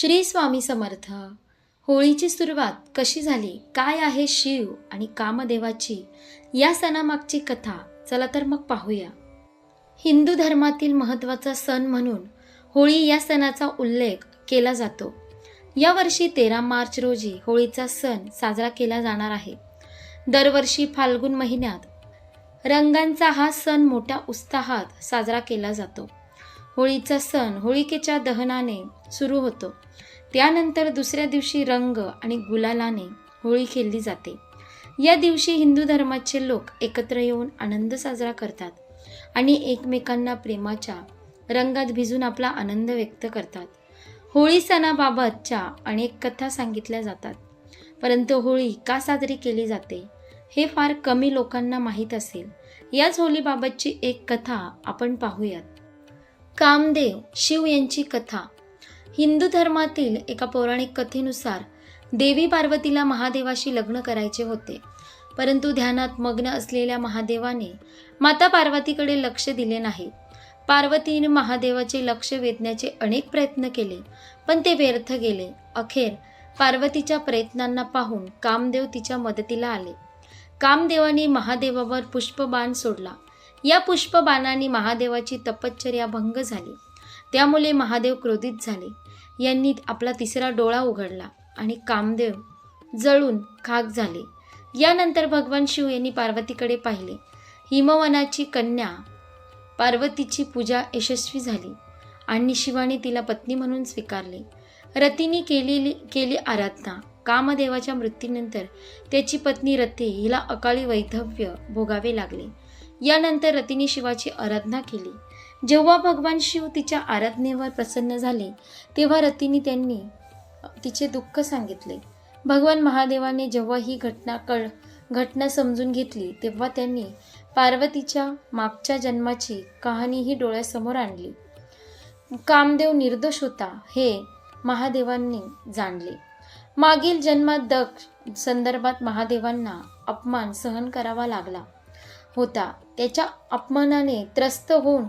श्री स्वामी समर्थ. होळीची सुरुवात कशी झाली? काय आहे शिव आणि कामदेवाची? या सणामागची कथा. चला तर मग पाहूया. हिंदू धर्मातील महत्त्वाचा सण म्हणून होळी या सणाचा उल्लेख केला जातो. यावर्षी तेरा मार्च रोजी होळीचा सण साजरा केला जाणार आहे. दरवर्षी फाल्गुन महिन्यात रंगांचा हा सण मोठ्या उत्साहात साजरा केला जातो. होळीचा सण होळिकेच्या दहनाने सुरू होतो. त्यानंतर दुसऱ्या दिवशी रंग आणि गुलालाने होळी खेळली जाते. या दिवशी हिंदू धर्माचे लोक एकत्र येऊन आनंद साजरा करतात आणि एकमेकांना प्रेमाच्या रंगात भिजून आपला आनंद व्यक्त करतात. होळी सणाबाबतच्या अनेक कथा सांगितल्या जातात. परंतु होळी का साजरी केली जाते हे फार कमी लोकांना माहीत असेल. याच होळीबाबतची एक कथा आपण पाहूयात. कामदेव शिव यांची कथा. हिंदू धर्मातील एका पौराणिक कथेनुसार देवी पार्वतीला महादेवाशी लग्न करायचे होते. परंतु ध्यानात मग्न असलेल्या महादेवाने माता पार्वतीकडे लक्ष दिले नाही. पार्वतीने महादेवाचे लक्ष वेधण्याचे अनेक प्रयत्न केले पण ते व्यर्थ गेले. अखेर पार्वतीच्या प्रयत्नांना पाहून कामदेव तिच्या मदतीला आले. कामदेवाने महादेवावर पुष्पबाण सोडला. या पुष्पबाणाने महादेवाची तपश्चर्या भंग झाली. त्यामुळे महादेव क्रोधित झाले. यांनी आपला तिसरा डोळा उघडला आणि कामदेव जळून खाक झाले. यानंतर भगवान शिव यांनी पार्वतीकडे पाहिले. हिमवनाची कन्या पार्वतीची पूजा यशस्वी झाली आणि शिवाने तिला पत्नी म्हणून स्वीकारले. रतीने केलेली केली आराधना कामदेवाच्या मृत्यूनंतर त्याची पत्नी रथे हिला अकाळी वैधव्य भोगावे लागले. यानंतर रतीने शिवाची आराधना केली. जेव्हा भगवान शिव तिच्या आराधनेवर प्रसन्न झाले तेव्हा रतीने त्यांनी तिचे दुःख सांगितले. भगवान महादेवाने जेव्हा ही घटना कळ घटना समजून घेतली तेव्हा त्यांनी पार्वतीच्या मागच्या जन्माची कहाणीही डोळ्यासमोर आणली. कामदेव निर्दोष होता हे महादेवांनी जाणले. मागील जन्मात दक्ष संदर्भात महादेवांना अपमान सहन करावा लागला. होता. त्याच्या अपमानाने त्रस्त होऊन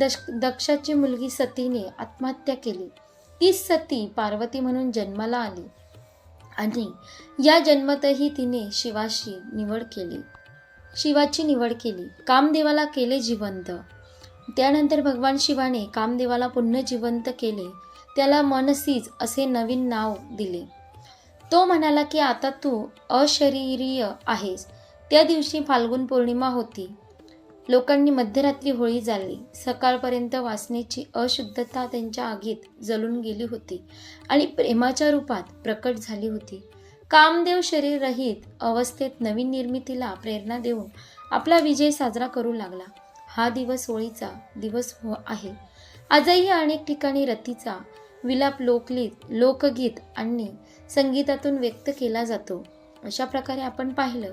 दश दक्षाची मुलगी सतीने आत्महत्या केली. तीच सती पार्वती म्हणून जन्माला आली आणि या जन्मातही तिने शिवाशी निवड केली. शिवाची निवड केली. कामदेवाला केले जिवंत. त्यानंतर भगवान शिवाने कामदेवाला पुन्हा जिवंत केले. त्याला मनसीज असे नवीन नाव दिले. तो म्हणाला की आता तू अशरीरीय आहेस. त्या दिवशी फाल्गुन पौर्णिमा होती. लोकांनी मध्यरात्री होळी जाळली सकाळपर्यंत वासनेची अशुद्धता त्यांच्या आगीत जळून गेली होती आणि प्रेमाच्या रूपात प्रकट झाली होती. कामदेव शरीररहित अवस्थेत नवीन निर्मितीला प्रेरणा देऊन आपला विजय साजरा करू लागला. हा दिवस होळीचा दिवस हो आहे. आजही अनेक ठिकाणी रतीचा विलाप लोकलीत लोकगीत आणि संगीतातून व्यक्त केला जातो. अशा प्रकारे आपण पाहिलं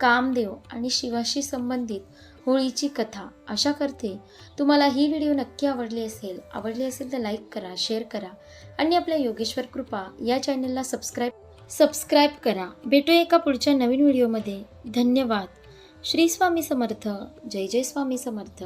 कामदेव आणि शिवाशी संबंधित होळीची कथा. आशा करते तुम्हाला ही व्हिडिओ नक्की आवडली असेल आवडली असेल तर लाईक करा शेअर करा आणि आपल्या योगेश्वर कृपा या चॅनलला सबस्क्राईब सबस्क्राईब करा. भेटूया एका पुढच्या नवीन व्हिडिओमध्ये. धन्यवाद. श्री स्वामी समर्थ. जय जय स्वामी समर्थ.